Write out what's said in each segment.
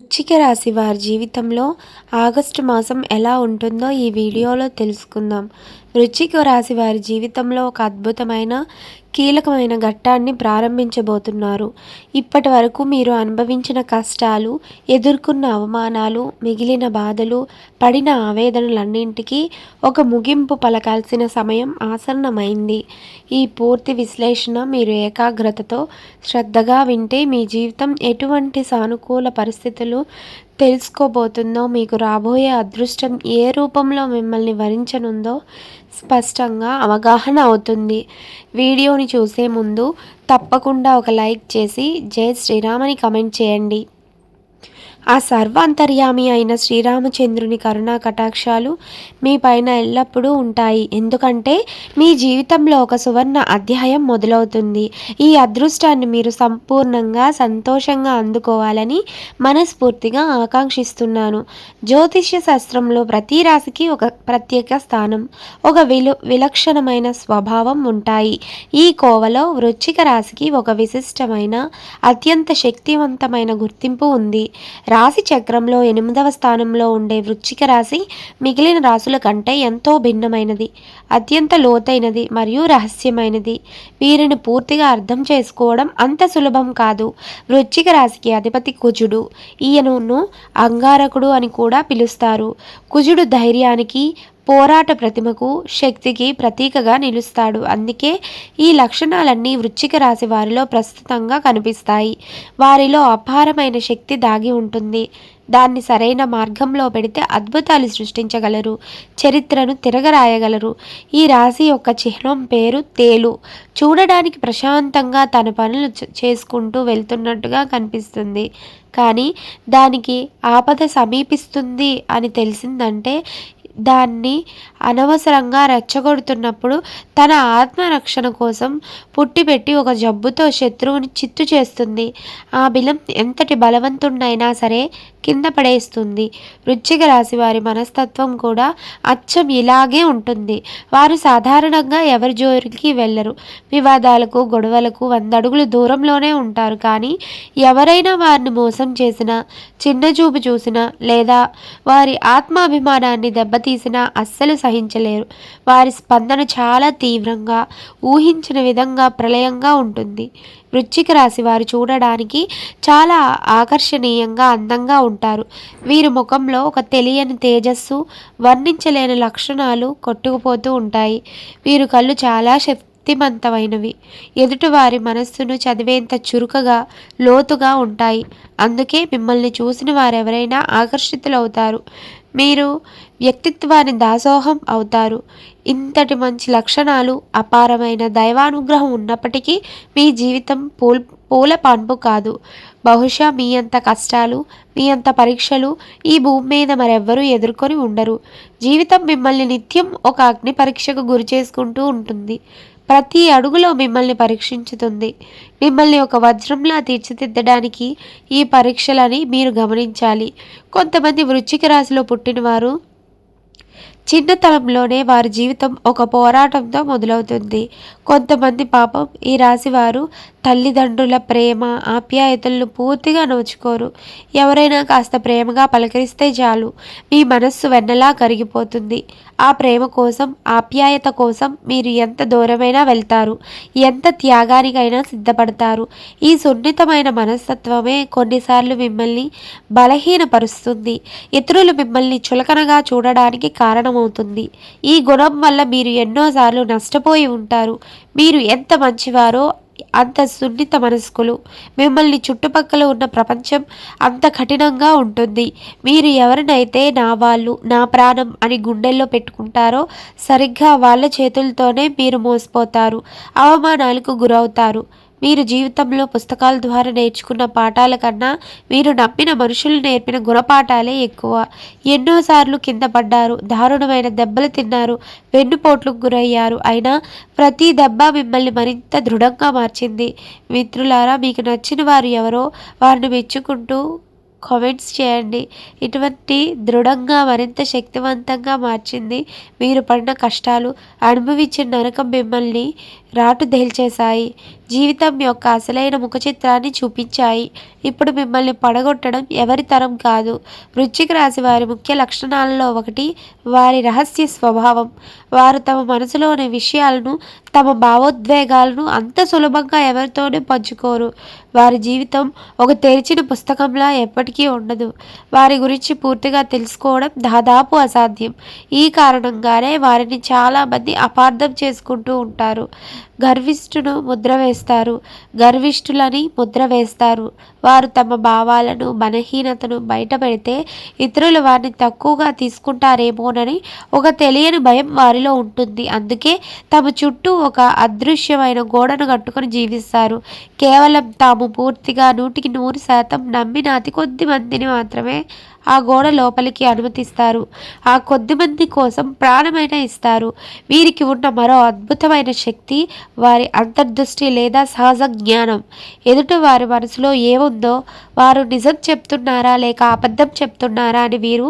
వృచ్చిక రాశి వారి జీవితంలో ఆగస్టు మాసం ఎలా ఉంటుందో ఈ వీడియోలో తెలుసుకుందాం. వృశ్చిక రాశి వారి జీవితంలో ఒక అద్భుతమైన కీలకమైన ఘట్టాన్ని ప్రారంభించబోతున్నారు. ఇప్పటి వరకు మీరు అనుభవించిన కష్టాలు ఎదుర్కొన్న అవమానాలు మిగిలిన బాధలు పడిన ఆవేదనలన్నింటికీ ఒక ముగింపు పలకాల్సిన సమయం ఆసన్నమైంది. ఈ పూర్తి విశ్లేషణ మీరు ఏకాగ్రతతో శ్రద్ధగా వింటే మీ జీవితం ఎటువంటి సానుకూల పరిస్థితులు తెలుసుకోబోతుందో మీకు రాబోయే అదృష్టం ఏ రూపంలో మిమ్మల్ని వరించనుందో స్పష్టంగా అవగాహన అవుతుంది. వీడియోని చూసే ముందు తప్పకుండా ఒక లైక్ చేసి జై శ్రీరామని కమెంట్ చేయండి. ఆ సర్వాంతర్యామి అయిన శ్రీరామచంద్రుని కరుణా కటాక్షాలు మీ పైన ఎల్లప్పుడూ ఉంటాయి. ఎందుకంటే మీ జీవితంలో ఒక సువర్ణ అధ్యాయం మొదలవుతుంది. ఈ అదృష్టాన్ని మీరు సంపూర్ణంగా సంతోషంగా అందుకోవాలని మనస్ఫూర్తిగా ఆకాంక్షిస్తున్నాను. జ్యోతిష్య శాస్త్రంలో ప్రతి రాశికి ఒక ప్రత్యేక స్థానం ఒక విలు విలక్షణమైన స్వభావం ఉంటాయి. ఈ కోవలో వృశ్చిక రాశికి ఒక విశిష్టమైన అత్యంత శక్తివంతమైన గుర్తింపు ఉంది. రాశి చక్రంలో ఎనిమిదవ స్థానంలో ఉండే వృచ్చిక రాశి మిగిలిన రాశుల కంటే ఎంతో భిన్నమైనది. అత్యంత లోతైనది మరియు రహస్యమైనది. వీరిని పూర్తిగా అర్థం చేసుకోవడం అంత సులభం కాదు. వృచ్చిక రాశికి అధిపతి కుజుడు. ఈయనను అంగారకుడు అని కూడా పిలుస్తారు. కుజుడు ధైర్యానికి పోరాట ప్రతిమకు శక్తికి ప్రతీకగా నిలుస్తాడు. అందుకే ఈ లక్షణాలన్నీ వృశ్చిక రాశి వారిలో ప్రస్తుతంగా కనిపిస్తాయి. వారిలో అపారమైన శక్తి దాగి ఉంటుంది. దాన్ని సరైన మార్గంలో పెడితే అద్భుతాలు సృష్టించగలరు. చరిత్రను తిరగరాయగలరు. ఈ రాశి యొక్క చిహ్నం పేరు తేలు. చూడడానికి ప్రశాంతంగా తన పనులు చేసుకుంటూ వెళ్తున్నట్టుగా కనిపిస్తుంది. కానీ దానికి ఆపద సమీపిస్తుంది అని తెలిసిందంటే దాన్ని అనవసరంగా రెచ్చగొడుతున్నప్పుడు తన ఆత్మరక్షణ కోసం పుట్టిపెట్టి ఒక జబ్బుతో శత్రువుని చిత్తు చేస్తుంది. ఆ బిలం ఎంతటి బలవంతుడైనా సరే కింద పడేస్తుంది. వృశ్చిక రాశి వారి మనస్తత్వం కూడా అచ్చం ఇలాగే ఉంటుంది. వారు సాధారణంగా ఎవరి జోరికి వెళ్ళరు. వివాదాలకు గొడవలకు వంద అడుగులు దూరంలోనే ఉంటారు. కానీ ఎవరైనా వారిని మోసం చేసినా చిన్న చూపు చూసినా లేదా వారి ఆత్మాభిమానాన్ని తీసినా అస్సలు సహించలేరు. వారి స్పందన చాలా తీవ్రంగా ఊహించిన విధంగా ప్రళయంగా ఉంటుంది. వృశ్చిక రాశి వారు చూడడానికి చాలా ఆకర్షణీయంగా అందంగా ఉంటారు. వీరి ముఖంలో ఒక తెలియని తేజస్సు వర్ణించలేని లక్షణాలు కొట్టుకుపోతూ ఉంటాయి. వీరు కళ్ళు చాలా శక్తిమంతమైనవి. ఎదుటివారి మనస్సును చదివేంత చురుకగా లోతుగా ఉంటాయి. అందుకే మిమ్మల్ని చూసిన వారెవరైనా ఆకర్షితులవుతారు. మీరు వ్యక్తిత్వాన్ని దాసోహం అవుతారు. ఇంతటి మంచి లక్షణాలు అపారమైన దైవానుగ్రహం ఉన్నప్పటికీ మీ జీవితం పూల్ పూల పంపు కాదు. బహుశా మీ అంత కష్టాలు మీ అంత పరీక్షలు ఈ భూమి మీద మరెవ్వరూ ఎదుర్కొని ఉండరు. జీవితం మిమ్మల్ని నిత్యం ఒక అగ్ని పరీక్షకు గురి చేసుకుంటూ ఉంటుంది. ప్రతి అడుగులో మిమ్మల్ని పరీక్షించుతుంది. మిమ్మల్ని ఒక వజ్రంలా తీర్చిదిద్దడానికి ఈ పరీక్షలని మీరు గమనించాలి. కొంతమంది వృశ్చిక రాశిలో పుట్టినవారు చిన్నతనంలోనే వారి జీవితం ఒక పోరాటంతో మొదలవుతుంది. కొంతమంది పాపం ఈ రాశి వారు తల్లిదండ్రుల ప్రేమ ఆప్యాయతలను పూర్తిగా నోచుకోరు. ఎవరైనా కాస్త ప్రేమగా పలకరిస్తే చాలు. మీ మనస్సు వెన్నలా కరిగిపోతుంది. ఆ ప్రేమ కోసం ఆప్యాయత కోసం మీరు ఎంత దూరమైనా వెళ్తారు. ఎంత త్యాగానికైనా సిద్ధపడతారు. ఈ సున్నితమైన మనస్తత్వమే కొన్నిసార్లు మిమ్మల్ని బలహీనపరుస్తుంది. ఇతరులు మిమ్మల్ని చులకనగా చూడడానికి కారణమవుతుంది. ఈ గుణం వల్ల మీరు ఎన్నోసార్లు నష్టపోయి ఉంటారు. మీరు ఎంత మంచివారో అంత సున్నిత మనస్కులు. మిమ్మల్ని చుట్టుపక్కల ఉన్న ప్రపంచం అంత కఠినంగా ఉంటుంది. మీరు ఎవరినైతే నా వాళ్ళు నా ప్రాణం అని గుండెల్లో పెట్టుకుంటారో సరిగ్గా వాళ్ళ చేతులతోనే మీరు మోసపోతారు అవమానాలకు గురవుతారు. మీరు జీవితంలో పుస్తకాల ద్వారా నేర్చుకున్న పాఠాల కన్నా మీరు నమ్మిన మనుషులు నేర్పిన గుణపాఠాలే ఎక్కువ. ఎన్నోసార్లు కింద పడ్డారు దారుణమైన దెబ్బలు తిన్నారు వెన్నుపోట్లకు గురయ్యారు. అయినా ప్రతి దెబ్బ మిమ్మల్ని మరింత దృఢంగా మార్చింది. మిత్రులారా మీకు నచ్చిన వారు ఎవరో వారిని మెచ్చుకుంటూ కామెంట్స్ చేయండి. ఇటువంటి దృఢంగా మరింత శక్తివంతంగా మార్చింది మీరు పడిన కష్టాలు అనుభవించిన నరకం మిమ్మల్ని రాటు దేల్చేశాయి జీవితం యొక్క అసలైన ముఖ చిత్రాన్ని చూపించాయి. ఇప్పుడు మిమ్మల్ని పడగొట్టడం ఎవరి తరం కాదు. వృశ్చిక రాశి వారి ముఖ్య లక్షణాలలో ఒకటి వారి రహస్య స్వభావం. వారు తమ మనసులోని విషయాలను తమ భావోద్వేగాలను అంత సులభంగా ఎవరితోనూ పంచుకోరు. వారి జీవితం ఒక తెరిచిన పుస్తకంలా ఎప్పటికీ ఉండదు. వారి గురించి పూర్తిగా తెలుసుకోవడం దాదాపు అసాధ్యం. ఈ కారణంగానే వారిని చాలామంది అపార్థం చేసుకుంటూ ఉంటారు. గర్విష్ఠును ముద్ర వేస్తారు. గర్విష్ఠులని ముద్ర వేస్తారు. వారు తమ భావాలను బలహీనతను బయటపెడితే ఇతరులు వారిని తక్కువగా తీసుకుంటారేమోనని ఒక తెలియని భయం వారిలో ఉంటుంది. అందుకే తమ చుట్టూ ఒక అదృశ్యమైన గోడను కట్టుకొని జీవిస్తారు. కేవలం తాము పూర్తిగా నూటికి నూరు శాతం నమ్మిన అతి కొద్ది మందిని మాత్రమే ఆ గోడ లోపలికి అనుమతిస్తారు. ఆ కొద్ది మంది కోసం ప్రాణమైన ఇస్తారు. వీరికి ఉన్న మరో అద్భుతమైన శక్తి వారి అంతర్దృష్టి లేదా సహజ జ్ఞానం. ఎదుట వారి మనసులో ఏముందో వారు నిజం చెప్తున్నారా లేక అబద్ధం చెప్తున్నారా అని వీరు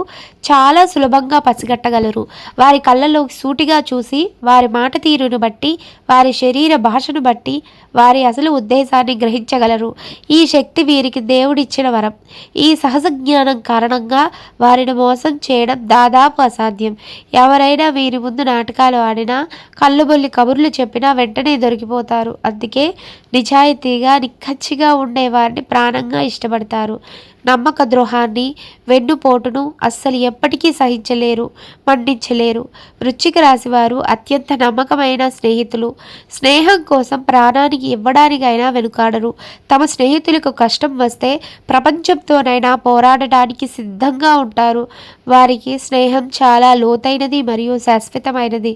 చాలా సులభంగా పసిగట్టగలరు. వారి కళ్ళలో సూటిగా చూసి వారి మాట తీరును బట్టి వారి శరీర భాషను బట్టి వారి అసలు ఉద్దేశాన్ని గ్రహించగలరు. ఈ శక్తి వీరికి దేవుడిచ్చిన వరం. ఈ సహజ జ్ఞానం కారణంగా వారిని మోసం చేయడం దాదాపు అసాధ్యం. ఎవరైనా వీరి ముందు నాటకాలు ఆడినా కళ్ళుబొల్లి కబుర్లు చెప్పినా వెంటనే దొరికిపోతారు. అందుకే నిజాయితీగా నిక్కచ్చిగా ఉండే వారిని ప్రాణంగా ఇష్టపడతారు. నమ్మక ద్రోహాన్ని వెన్నుపోటును అస్సలు ఎప్పటికీ సహించలేరు మండించలేరు. వృశ్చిక రాశి వారు అత్యంత నమ్మకమైన స్నేహితులు. స్నేహం కోసం ప్రాణానికి ఇవ్వడానికైనా వెనుకాడరు. తమ స్నేహితులకు కష్టం వస్తే ప్రపంచంతోనైనా పోరాడటానికి సిద్ధంగా ఉంటారు. వారికి స్నేహం చాలా లోతైనది మరియు శాశ్వతమైనది.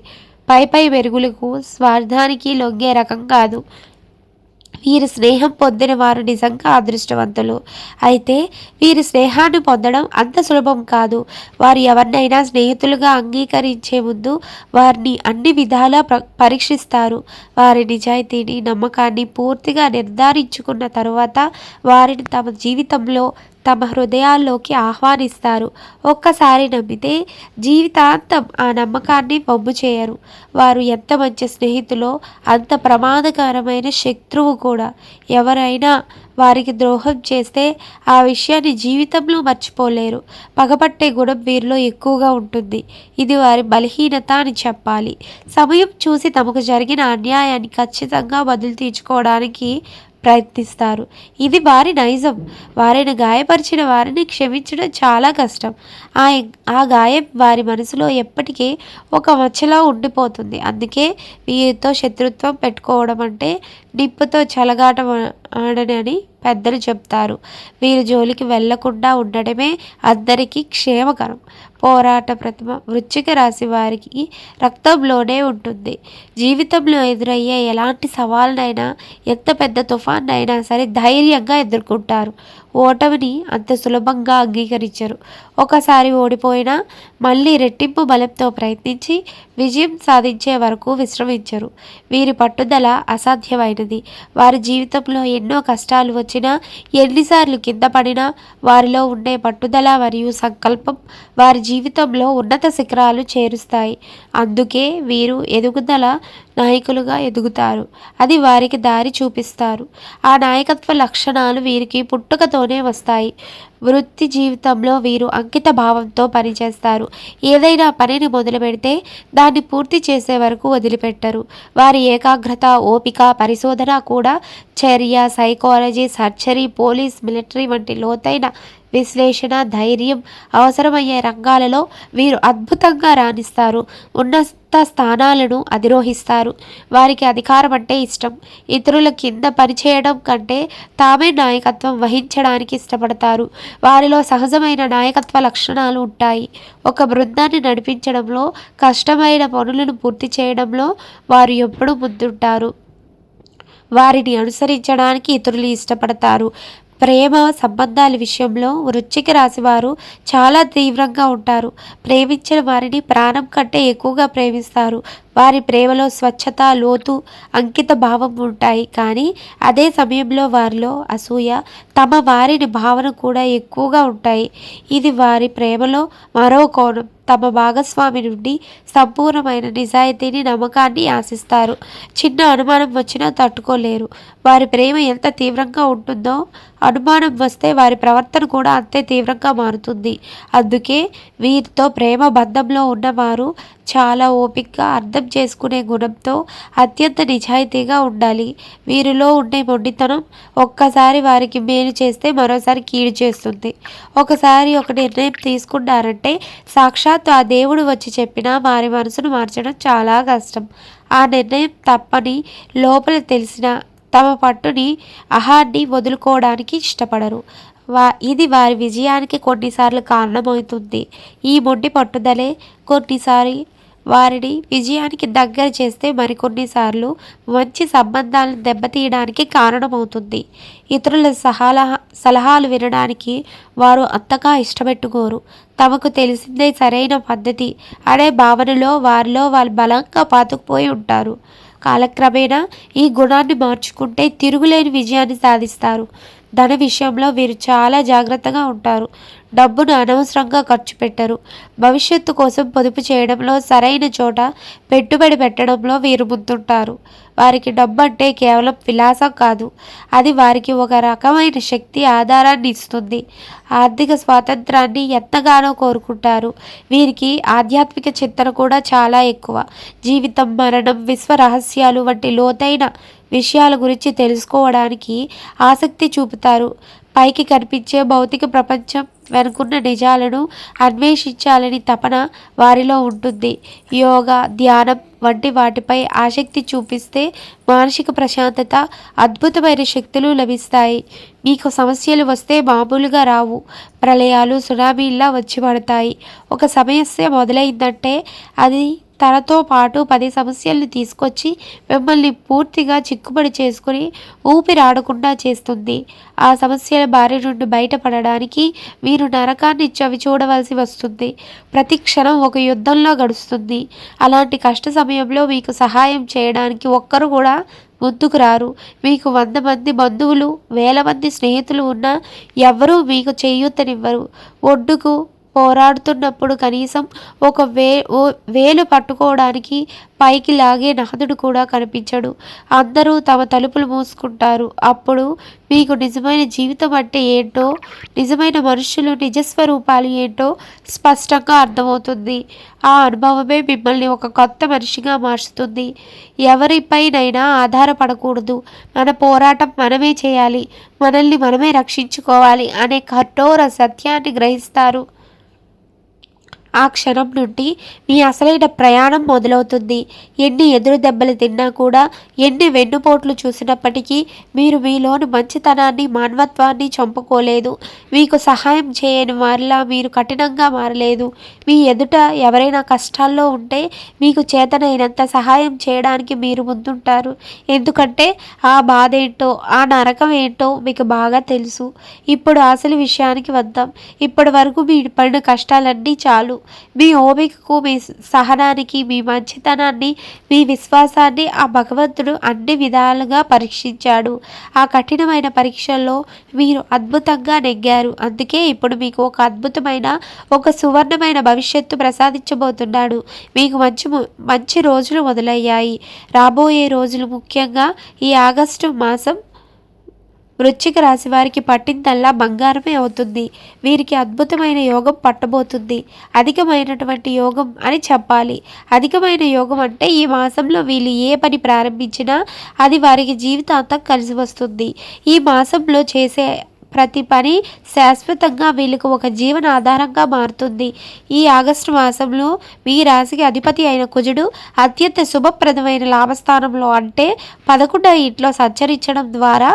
పై పై వెరుగులకు స్వార్థానికి లొంగే రకం కాదు. వీరి స్నేహం పొందిన వారు నిజంగా అదృష్టవంతులు. అయితే వీరి స్నేహాన్ని పొందడం అంత సులభం కాదు. వారు ఎవరినైనా స్నేహితులుగా అంగీకరించే ముందు వారిని అన్ని విధాలా పరీక్షిస్తారు. వారి నిజాయితీని నమ్మకాన్ని పూర్తిగా నిర్ధారించుకున్న తరువాత వారిని తమ జీవితంలో తమ హృదయాల్లోకి ఆహ్వానిస్తారు. ఒక్కసారి నమ్మితే జీవితాంతం ఆ నమ్మకాన్ని పంపు చేయరు. వారు ఎంత మంచి స్నేహితులో అంత ప్రమాదకరమైన శత్రువు కూడా. ఎవరైనా వారికి ద్రోహం చేస్తే ఆ విషయాన్ని జీవితంలో మర్చిపోలేరు. పగపట్టే గుణం వీరిలో ఎక్కువగా ఉంటుంది. ఇది వారి బలహీనత అని చెప్పాలి. సమయం చూసి తమకు జరిగిన అన్యాయాన్ని ఖచ్చితంగా బదులు తీర్చుకోవడానికి ప్రయత్నిస్తారు. ఇది వారి నైజం. వారిని గాయపరిచిన వారిని క్షమించడం చాలా కష్టం. ఆ ఆ గాయం వారి మనసులో ఎప్పటికీ ఒక మచ్చలా ఉండిపోతుంది. అందుకే వీరితో శత్రుత్వం పెట్టుకోవడం అంటే నిప్పుతో చలగాటం ఆడనని పెద్దలు చెప్తారు వీరి జోలికి వెళ్ళకుండా ఉండడమే అందరికీ క్షేమకరం. పోరాట ప్రతిమ వృచ్చిక రాశి వారికి రక్తంలోనే ఉంటుంది. జీవితంలో ఎదురయ్యే ఎలాంటి సవాళ్ళనైనా ఎంత పెద్ద తుఫాన్నైనా సరే ధైర్యంగా ఎదుర్కొంటారు. ఓటమిని అంత సులభంగా అంగీకరించరు. ఒకసారి ఓడిపోయినా మళ్ళీ రెట్టింపు బలంతో ప్రయత్నించి విజయం సాధించే వరకు విశ్రమించరు. వీరి పట్టుదల అసాధ్యమైనది. వారి జీవితంలో ఎన్నో కష్టాలు వచ్చినా ఎన్నిసార్లు కింద పడినా వారిలో ఉండే పట్టుదల మరియు సంకల్పం వారి జీవితంలో ఉన్నత శిఖరాలు చేరుస్తాయి. అందుకే వీరు ఎదుగుదల నాయకులుగా ఎదుగుతారు. అది వారికి దారి చూపిస్తారు. ఆ నాయకత్వ లక్షణాలు వీరికి పుట్టుకతోనే వస్తాయి. వృత్తి జీవితంలో వీరు అంకిత భావంతో పనిచేస్తారు. ఏదైనా పనిని మొదలు పెడితే దాన్ని పూర్తి చేసే వరకు వదిలిపెట్టరు. వారి ఏకాగ్రత ఓపిక పరిశోధన కూడా చర్య సైకాలజీ సర్జరీ పోలీస్ మిలిటరీ వంటి లోతైన విశ్లేషణ ధైర్యం అవసరమయ్యే రంగాలలో వీరు అద్భుతంగా రాణిస్తారు. ఉన్నత స్థానాలను అధిరోహిస్తారు. వారికి అధికారం అంటే ఇష్టం. ఇతరుల కింద పనిచేయడం కంటే తామే నాయకత్వం వహించడానికి ఇష్టపడతారు. వారిలో సహజమైన నాయకత్వ లక్షణాలు ఉంటాయి. ఒక బృందాన్ని నడిపించడంలో కష్టమైన పనులను పూర్తి చేయడంలో వారు ఎప్పుడూ ముందుంటారు. వారిని అనుసరించడానికి ఇతరులు ఇష్టపడతారు. ప్రేమ సంబంధాల విషయంలో వృశ్చిక రాశి వారు చాలా తీవ్రంగా ఉంటారు. ప్రేమించిన వారిని ప్రాణం కంటే ఎక్కువగా ప్రేమిస్తారు. వారి ప్రేమలో స్వచ్ఛత లోతు అంకిత భావం ఉంటాయి. కానీ అదే సమయంలో వారిలో అసూయ తమ వారిని భావన కూడా ఎక్కువగా ఉంటాయి. ఇది వారి ప్రేమలో మరో కోణం. తమ భాగస్వామి నుండి సంపూర్ణమైన నిజాయితీని నమ్మకాన్ని ఆశిస్తారు. చిన్న అనుమానం వచ్చినా తట్టుకోలేరు. వారి ప్రేమ ఎంత తీవ్రంగా ఉంటుందో అనుమానం వస్తే వారి ప్రవర్తన కూడా అంతే తీవ్రంగా మారుతుంది. అందుకే వీరితో ప్రేమ బంధంలో ఉన్నవారు చాలా ఓపికగా అర్థం చేసుకునే గుణంతో అత్యంత నిజాయితీగా ఉండాలి. వీరిలో ఉండే మొండితనం ఒక్కసారి వారికి మేలు చేస్తే మరోసారి కీడు చేస్తుంది. ఒకసారి ఒక నిర్ణయం తీసుకున్నారంటే సాక్షాత్ ఆ దేవుడు వచ్చి చెప్పినా వారి మనసును మార్చడం చాలా కష్టం. ఆ నిర్ణయం తప్పని లోపల తెలిసిన తమ పట్టుని అహాన్ని వదులుకోవడానికి ఇష్టపడరు. వా ఇది వారి విజయానికి కొన్నిసార్లు కారణమవుతుంది. ఈ మొండి పట్టుదలే కొన్నిసారి వారిని విజయానికి దగ్గర చేస్తే మరికొన్నిసార్లు మంచి సంబంధాలను దెబ్బతీయడానికి కారణమవుతుంది. ఇతరుల సహాల సలహాలు వినడానికి వారు అంతగా ఇష్టపెట్టుకోరు. తమకు తెలిసిందే సరైన పద్ధతి అనే భావనలో వారిలో వాళ్ళు బలంగా పాతుకుపోయి ఉంటారు. కాలక్రమేణా ఈ గుణాన్ని మార్చుకుంటే తిరుగులేని విజయాన్ని సాధిస్తారు. ధన విషయంలో వీరు చాలా జాగ్రత్తగా ఉంటారు. డబ్బును అనవసరంగా ఖర్చు పెట్టరు. భవిష్యత్తు కోసం పొదుపు చేయడంలో సరైన చోట పెట్టుబడి పెట్టడంలో వీరు ముందుంటారు. వారికి డబ్బు అంటే కేవలం విలాసం కాదు. అది వారికి ఒక రకమైన శక్తి ఆధారాన్ని ఇస్తుంది. ఆర్థిక స్వాతంత్రాన్ని ఎంతగానో కోరుకుంటారు. వీరికి ఆధ్యాత్మిక చింతన కూడా చాలా ఎక్కువ. జీవితం మరణం విశ్వ రహస్యాలు వంటి లోతైన విషయాల గురించి తెలుసుకోవడానికి ఆసక్తి చూపుతారు. పైకి కనిపించే భౌతిక ప్రపంచం వెనుకున్న నిజాలను అన్వేషించాలని తపన వారిలో ఉంటుంది. యోగా ధ్యానం వంటి వాటిపై ఆసక్తి చూపిస్తే మానసిక ప్రశాంతత అద్భుతమైన శక్తులు లభిస్తాయి. మీకు సమస్యలు వస్తే మామూలుగా రావు. ప్రళయాలు సునామీల్లా వచ్చి పడతాయి. ఒక సమస్య మొదలైందంటే అది తనతో పాటు పది సమస్యల్ని తీసుకొచ్చి మిమ్మల్ని పూర్తిగా చిక్కుబడి చేసుకుని ఊపిరాడకుండా చేస్తుంది. ఆ సమస్యల బారి నుండి బయటపడడానికి మీరు నరకాన్ని చవి చూడవలసి వస్తుంది. ప్రతి క్షణం ఒక యుద్ధంలో గడుస్తుంది. అలాంటి కష్ట సమయంలో మీకు సహాయం చేయడానికి ఒక్కరు కూడా ముందుకు రారు. మీకు వంద మంది బంధువులు వేల మంది స్నేహితులు ఉన్నా ఎవ్వరూ మీకు చేయూతనివ్వరు. ఒడ్డుకు పోరాడుతున్నప్పుడు కనీసం ఒక వే ఓ వేలు పట్టుకోవడానికి పైకి లాగే నాథుడు కూడా కనిపించడు. అందరూ తమ తలుపులు మూసుకుంటారు. అప్పుడు మీకు నిజమైన జీవితం అంటే ఏంటో నిజమైన మనుషులు నిజస్వరూపాలు ఏంటో స్పష్టంగా అర్థమవుతుంది. ఆ అనుభవమే మిమ్మల్ని ఒక కొత్త మనిషిగా మార్చుతుంది. ఎవరిపైనైనా ఆధారపడకూడదు. మన పోరాటం మనమే చేయాలి. మనల్ని మనమే రక్షించుకోవాలి అనే కఠోర సత్యాన్ని గ్రహిస్తారు. ఆ క్షణం నుండి మీ అసలైన ప్రయాణం మొదలవుతుంది. ఎన్ని ఎదురు దెబ్బలు తిన్నా కూడా ఎన్ని వెన్నుపోట్లు చూసినప్పటికీ మీరు మీలోని మంచితనాన్ని మానవత్వాన్ని చంపుకోలేదు. మీకు సహాయం చేయని వారిలా మీరు కఠినంగా మారలేదు. మీ ఎదుట ఎవరైనా కష్టాల్లో ఉంటే మీకు చేతనైనంత సహాయం చేయడానికి మీరు ముందుంటారు. ఎందుకంటే ఆ బాధ ఏంటో ఆ నరకం ఏంటో మీకు బాగా తెలుసు. ఇప్పుడు అసలు విషయానికి వద్దాం. ఇప్పటి వరకు మీ పడిన కష్టాలన్నీ చాలు. మీ ఓపికకు మీ సహనానికి మీ మంచితనాన్ని మీ విశ్వాసాన్ని ఆ భగవంతుడు అన్ని విధాలుగా పరీక్షించాడు. ఆ కఠినమైన పరీక్షల్లో మీరు అద్భుతంగా నెగ్గారు. అందుకే ఇప్పుడు మీకు ఒక అద్భుతమైన ఒక సువర్ణమైన భవిష్యత్తు ప్రసాదించబోతున్నాడు. మీకు మంచి మంచి రోజులు మొదలయ్యాయి. రాబోయే రోజులు ముఖ్యంగా ఈ ఆగస్టు మాసం వృశ్చిక రాశి వారికి పట్టిందల్లా బంగారమే అవుతుంది. వీరికి అద్భుతమైన యోగం పట్టబోతుంది. అధికమైనటువంటి యోగం అని చెప్పాలి. అధికమైన యోగం అంటే ఈ మాసంలో వీళ్ళు ఏ పని ప్రారంభించినా అది వారికి జీవితాంతం కలిసి వస్తుంది. ఈ మాసంలో చేసే ప్రతి పని శాశ్వతంగా వీళ్ళకు ఒక జీవన ఆధారంగా మారుతుంది. ఈ ఆగస్టు మాసంలో మీ రాశికి అధిపతి అయిన కుజుడు అత్యంత శుభప్రదమైన లాభస్థానంలో అంటే పదకొండవ ఇంట్లో సంచరించడం ద్వారా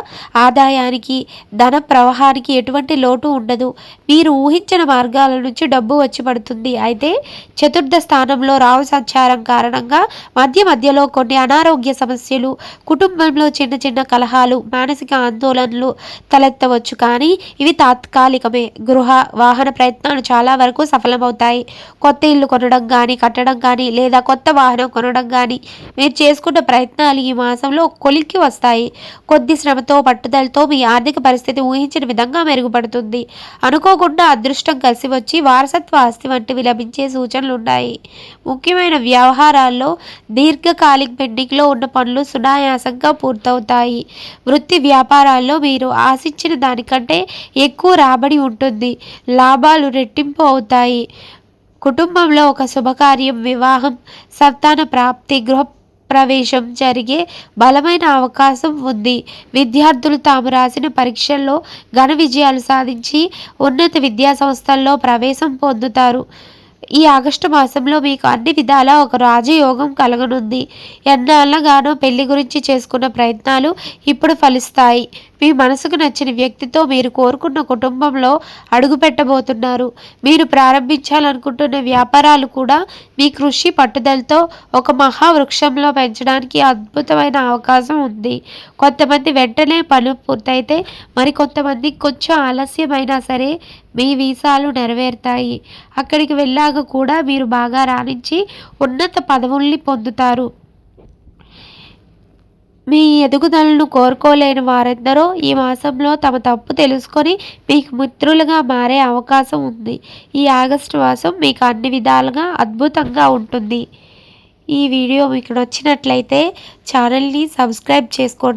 ఆదాయానికి ధన ప్రవాహానికి ఎటువంటి లోటు ఉండదు. మీరు ఊహించిన మార్గాల నుంచి డబ్బు వచ్చి పడుతుంది. అయితే చతుర్థ స్థానంలో రావు సంచారం కారణంగా మధ్య మధ్యలో కొన్ని అనారోగ్య సమస్యలు కుటుంబంలో చిన్న చిన్న కలహాలు మానసిక ఆందోళనలు తలెత్తవచ్చు. కానీ ఇవి తాత్కాలికమే. గృహ వాహన ప్రయత్నాలు చాలా వరకు సఫలమవుతాయి. కొత్త ఇల్లు కొనడం కానీ కట్టడం కానీ లేదా కొత్త వాహనం కొనడం కానీ మీరు చేసుకున్న ప్రయత్నాలు ఈ మాసంలో కొలిక్కి వస్తాయి. కొద్ది శ్రమతో పట్టుదలతో మీ ఆర్థిక పరిస్థితి ఊహించిన విధంగా మెరుగుపడుతుంది. అనుకోకుండా అదృష్టం కలిసి వచ్చి వారసత్వ ఆస్తి వంటివి లభించే సూచనలు ఉన్నాయి ముఖ్యమైన వ్యవహారాల్లో దీర్ఘకాలిక పెండింగ్లో ఉన్న పనులు సునాయాసంగా పూర్తవుతాయి. వృత్తి వ్యాపారాల్లో మీరు ఆశించిన దానికంటే ఎక్కువ రాబడి ఉంటుంది లాభాలు రెట్టింపు అవుతాయి. కుటుంబంలో ఒక శుభకార్యం వివాహం సంతాన ప్రాప్తి గృహ ప్రవేశం జరిగే బలమైన అవకాశం ఉంది. విద్యార్థులు తాము రాసిన పరీక్షల్లో ఘన విజయాలు సాధించి ఉన్నత విద్యా సంస్థల్లో ప్రవేశం పొందుతారు. ఈ ఆగస్టు మాసంలో మీకు అన్ని విధాలా ఒక రాజయోగం కలగనుంది. ఎన్నాళ్ళగానో పెళ్ళి గురించి చేసుకున్న ప్రయత్నాలు ఇప్పుడు ఫలిస్తాయి. మీ మనసుకు నచ్చిన వ్యక్తితో మీరు కోరుకున్న కుటుంబంలో అడుగుపెట్టబోతున్నారు. మీరు ప్రారంభించాలనుకుంటున్న వ్యాపారాలు కూడా మీ కృషి పట్టుదలతో ఒక మహావృక్షంలో పెంచడానికి అద్భుతమైన అవకాశం ఉంది. కొంతమంది వెంటనే పనులు పూర్తయితే మరి కొంతమంది కొంచెం ఆలస్యమైనా సరే మీ వీసాలు నెరవేరుతాయి. అక్కడికి వెళ్ళాక కూడా మీరు బాగా రాణించి ఉన్నత పదవుల్ని పొందుతారు. మీ ఎదుగుదలను కోరుకోలేని వారందరూ ఈ మాసంలో తమ తప్పు తెలుసుకొని మీకు మిత్రులుగా మారే అవకాశం ఉంది. ఈ ఆగస్టు మాసం మీకు అన్ని విధాలుగా అద్భుతంగా ఉంటుంది. ఈ వీడియో మీకు నచ్చినట్లయితే ఛానల్ని సబ్స్క్రైబ్ చేసుకోండి.